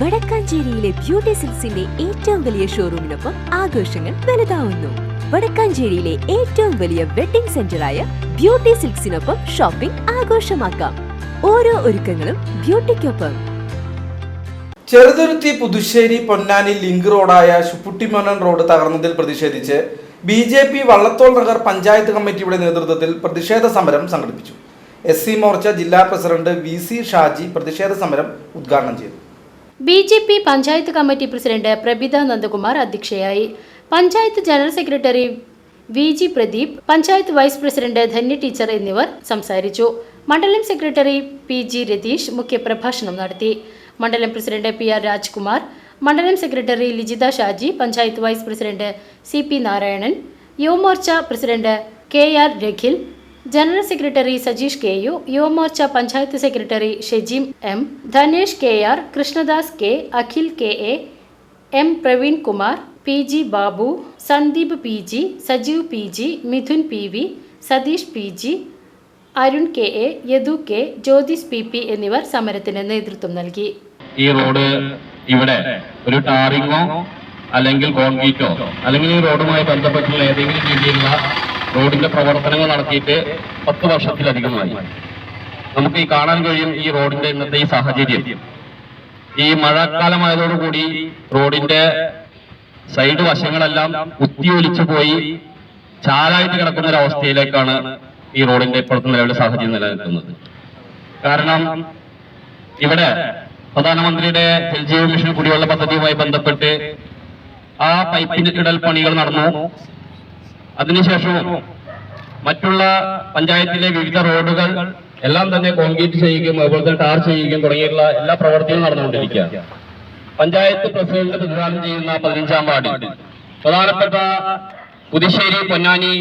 വടക്കാഞ്ചേരിയിലെ beauty സിൽസിന്റെ ഏറ്റവും വലിയ ഷോറൂമിനൊപ്പം ആഘോഷങ്ങൾ വലുതാവുന്നു. വടക്കാഞ്ചേരിയിലെ ഏറ്റവും വലിയ വെഡിംഗ് സെന്ററായ ബ്യൂട്ടി സിൽക്സിനൊപ്പം ഷോപ്പിംഗ് ആഘോഷമാക്കാം. ഓരോ ഒരുക്കങ്ങളും ബ്യൂട്ടിക്കൊപ്പം. ചെറുതുരുത്തി പുതുശ്ശേരി പൊന്നാനി ലിങ്ക് റോഡായ ശുപ്പുട്ടിമോനൻ റോഡ് തകർന്നതിൽ പ്രതിഷേധിച്ച് B J P Vallathol Nagar panchayat കമ്മിറ്റിയുടെ നേതൃത്വത്തിൽ പ്രതിഷേധ സമരം സംഘടിപ്പിച്ചു. എസ് സി മോർച്ച ജില്ലാ പ്രസിഡന്റ് വി സി ഷാജി പ്രതിഷേധ സമരം ഉദ്ഘാടനം ചെയ്തു. B J P panchayat committee president Prabitha Nandakumar അധ്യക്ഷയായി. Panchayat general secretary V G Pradeep panchayat vice president Dhanya teacher എന്നിവർ സംസാരിച്ചു. മണ്ഡലം സെക്രട്ടറി പി ജി രതീഷ് മുഖ്യപ്രഭാഷണം നടത്തി. മണ്ഡലം പ്രസിഡന്റ് പി ആർ രാജ്കുമാർ മണ്ഡലം secretary Lijitha Shaji panchayat vice president C P Narayanan Yuvamorcha president K R Rakhil general secretary Sajeesh K U Yuvamorcha panchayat secretary Shejeem M Dhanesh K R Krishnadas K Akhil K A M Praveen Kumar P G Babu Sandeep P G Sajeev P G Mithun P V Satheesh P G Arun K A Yadu K Jyothis P P എന്നിവർ സമരത്തിന് നേതൃത്വം നൽകി. ഈ road ഇവിടെ ഒരു ടാറിങ്ങോ അല്ലെങ്കിൽ കോൺക്രീറ്റോ അല്ലെങ്കിൽ ഈ റോഡുമായി ബന്ധപ്പെട്ടുള്ള ഏതെങ്കിലും രീതിയിലുള്ള റോഡിന്റെ പ്രവർത്തനങ്ങൾ നടത്തിയിട്ട് പത്ത് വർഷത്തിലധികമായി. നമുക്ക് ഈ കാണാൻ കഴിയും ഈ റോഡിന്റെ ഇന്നത്തെ ഈ സാഹചര്യം. ഈ മഴക്കാലമായതോടുകൂടി റോഡിന്റെ സൈഡ് വശങ്ങളെല്ലാം കുത്തിയൊലിച്ചു പോയി ചാലായിട്ട് കിടക്കുന്ന ഒരു അവസ്ഥയിലേക്കാണ് ഈ റോഡിന്റെ ഇപ്പോഴത്തെ നിലവിലെ സാഹചര്യം നിലനിൽക്കുന്നത്. കാരണം ഇവിടെ പ്രധാനമന്ത്രിയുടെ ജൽജീവ മിഷൻ കുടിവെള്ള പദ്ധതിയുമായി ബന്ധപ്പെട്ട് ആ പൈപ്പിന്റെ ഇടൽ പണികൾ നടന്നു. അതിനുശേഷവും മറ്റുള്ള പഞ്ചായത്തിലെ വിവിധ റോഡുകൾ എല്ലാം തന്നെ കോൺക്രീറ്റ് ചെയ്യുകയും അതുപോലെ തന്നെ ടാർ ചെയ്യുകയും തുടങ്ങിയിട്ടുള്ള എല്ലാ പ്രവർത്തികളും നടന്നുകൊണ്ടിരിക്കുക. പഞ്ചായത്ത് പ്രസിഡന്റ് പ്രതിദാനം ചെയ്യുന്ന പതിനഞ്ചാം വാർഡിൽ പ്രധാനപ്പെട്ട പുതുശ്ശേരി പൊന്നാനി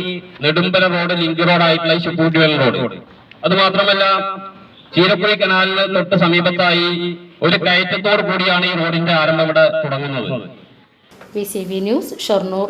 നെടുമ്പല റോഡ് ലിങ്ക് റോഡായിട്ടുള്ള ശുക്കൂട്ടിവൽ റോഡ്. അതുമാത്രമല്ല ചീരപ്പുഴി കനാലിന് തൊട്ട് സമീപത്തായി ഒരു കയറ്റത്തോടു കൂടിയാണ് ഈ റോഡിന്റെ ആരംഭം ഇവിടെ തുടങ്ങുന്നത്. ന്യൂസ് ഷൊർണൂർ.